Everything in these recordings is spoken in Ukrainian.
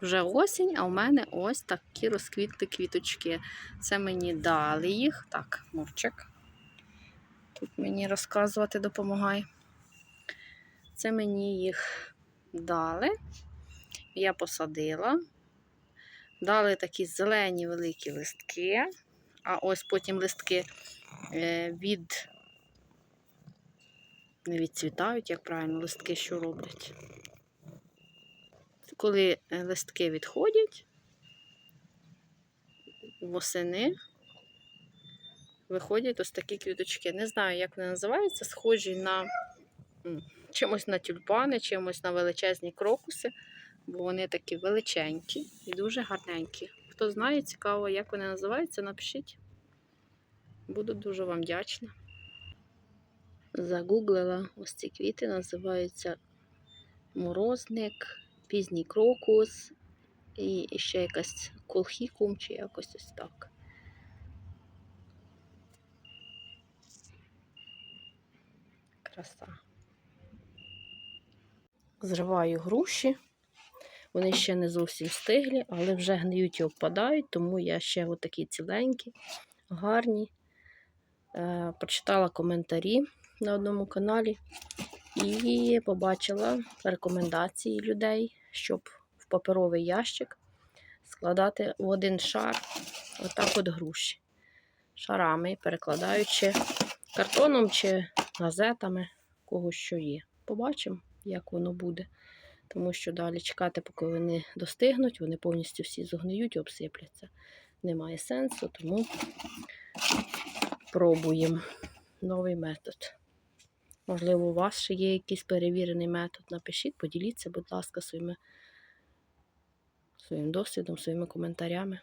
Вже осінь, а у мене ось такі розквітли квіточки. Це мені дали їх. Так, мовчик. Тут мені розказувати допомагає. Це мені їх дали. Я посадила. Дали такі зелені великі листки. А ось потім листки е, від. Не відцвітають, як правильно, листки що роблять. Коли е, листки відходять, восени виходять ось такі квіточки. Не знаю, як вони називаються, схожі на чимось на тюльпани, чимось на величезні крокуси, бо вони такі величенькі і дуже гарненькі. Хто знає, цікаво, як вони називаються, напишіть. Буду дуже вам вдячна. Загуглила ось ці квіти, називаються морозник, пізній крокус і ще якась колхікум чи якось ось так. Краса. Зриваю груші. Вони ще не зовсім стиглі, але вже гниють і впадають, тому я ще отакі ціленькі, гарні. Е, прочитала коментарі на одному каналі і побачила рекомендації людей, щоб в паперовий ящик складати в один шар отак от груші. Шарами, перекладаючи картоном чи газетами, кого що є. Побачимо, як воно буде. Тому що далі чекати, поки вони достигнуть, вони повністю всі зогниють і обсипляться. Немає сенсу, тому пробуємо новий метод. Можливо, у вас ще є якийсь перевірений метод. Напишіть, поділіться, будь ласка, своїми, своїм досвідом, своїми коментарями.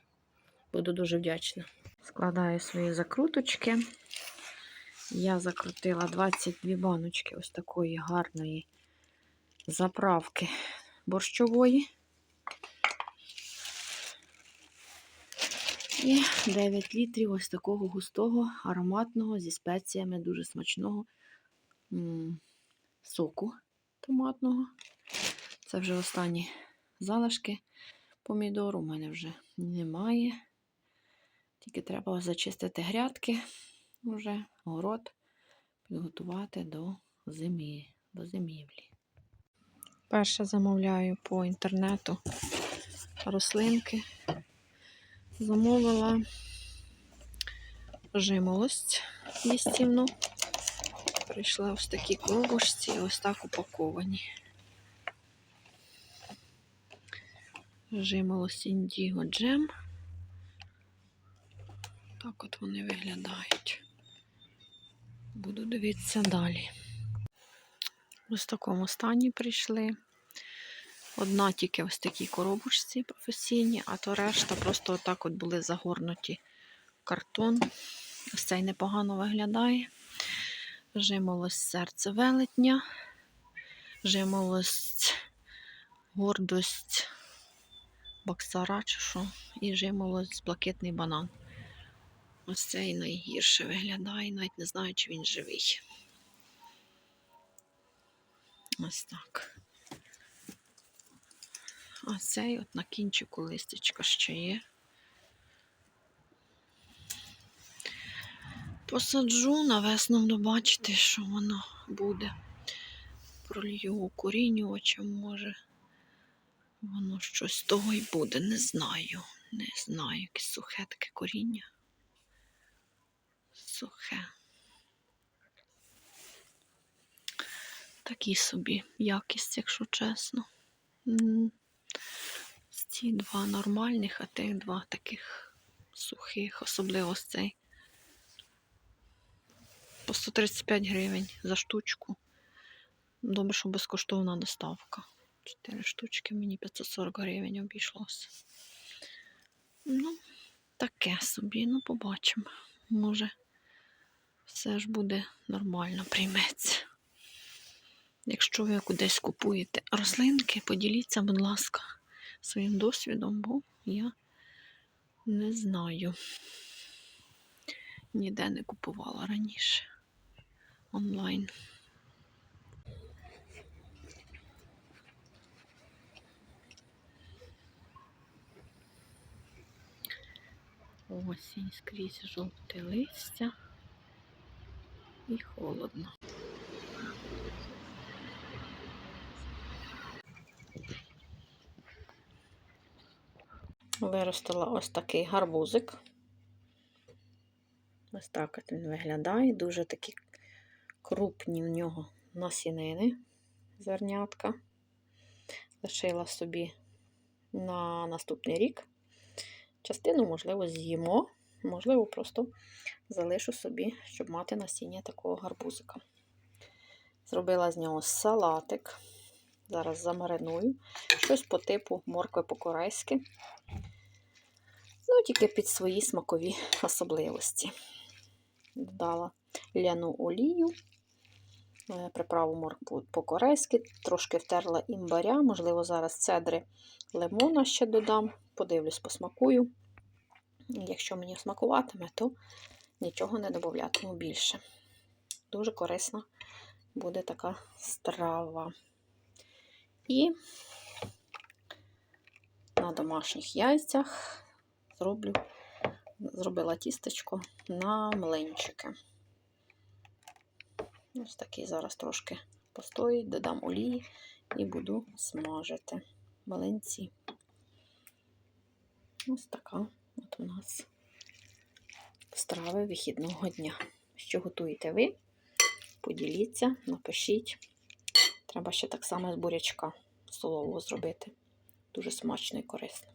Буду дуже вдячна. Складаю свої закруточки. Я закрутила 22 баночки ось такої гарної заправки борщової. І 9 літрів ось такого густого, ароматного, зі спеціями, дуже смачного соку томатного. Це вже останні залишки помідору. У мене вже немає. Тільки треба зачистити грядки, вже город підготувати до зими, до зимівлі. Перше замовляю по інтернету рослинки. Замовила жимолость лістівну. Прийшла ось такі коробочці, ось так упаковані. Жимолость індіго джем. Так от вони виглядають. Буду дивитися далі. Ось в такому стані прийшли. Одна тільки ось такі коробочці професійні, а то решта просто отак от були загорнуті в картон. Ось цей непогано виглядає. Жимолость серце велетня, жимолость гордость боксара чи що, і жимолость блакитний банан. Ось цей найгірше виглядає, навіть не знаю, чи він живий. Ось так. А цей от на кінчику листячка ще є. Посаджу навесно буду бачити, що воно буде. Пролью укорінювачем, може. Воно щось з того й буде, не знаю. Не знаю, якесь сухе таке коріння. Сухе. Такий собі якість, якщо чесно. Ці два нормальних, а тих два таких сухих, особливо ось цей. По 135 гривень за штучку. Добре, що безкоштовна доставка. Чотири штучки мені 540 гривень обійшлося. Ну, таке собі, ну побачимо. Може, все ж буде нормально, прийметься. Якщо ви кудись купуєте рослинки, поділіться, будь ласка, своїм досвідом, бо я не знаю ніде не купувала раніше онлайн. Осінь скрізь жовте листя і холодно. Виростила ось такий гарбузик. Ось так він виглядає. Дуже такі крупні в нього насінини, зернятка. Лишила собі на наступний рік. Частину, можливо, з'їмо, можливо, просто залишу собі, щоб мати насіння такого гарбузика. Зробила з нього салатик. Зараз замариную. Щось по типу моркви по-корейськи. Ну, тільки під свої смакові особливості. Додала ляну олію, е, приправу по-корейськи, трошки втерла імбаря, можливо, зараз цедри лимона ще додам, подивлюсь, посмакую. Якщо мені смакуватиме, то нічого не додатиму більше. Дуже корисна буде така страва. І на домашніх яйцях зроблю, зробила тістечко на млинчики. Ось такий зараз трошки постоїть, додам олії і буду смажити млинці. Ось така от у нас страви вихідного дня. Що готуєте ви? Поділіться, напишіть. Треба ще так само з бурячка солового зробити. Дуже смачно і корисно.